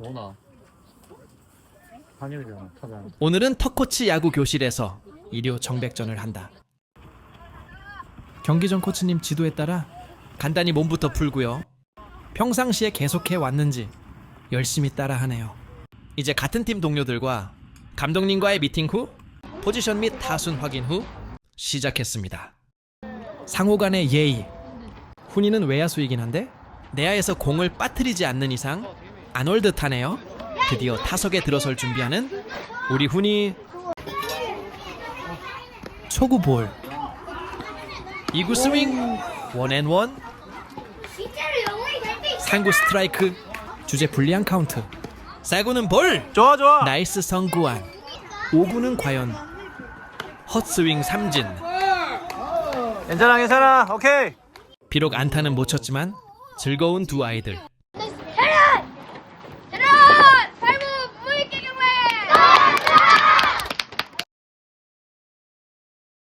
원아. 한일이잖아, 타자. 오늘은 턱코치 야구 교실에서 일요 정백전을 한다. 경기 전 코치님 지도에 따라 간단히 몸부터 풀고요. 평상시에 계속해 왔는지 열심히 따라 하네요. 이제 같은 팀 동료들과 감독님과의 미팅 후 포지션 및 타순 확인 후 시작했습니다. 상호 간의 예의. 훈이는 외야수이긴 한데 내야에서 공을 빠뜨리지 않는 이상 안 올 듯하네요. 드디어 타석에 들어설 준비하는 우리 훈이 초구 볼 2구 스윙 원앤원. 3구 스트라이크 주제 불리한 카운트 4구는 볼 좋아, 좋아! 나이스 성구안 5구는 과연 헛스윙 삼진 괜찮아, 괜찮아. 오케이. 비록 안타는 못 쳤지만 즐거운 두 아이들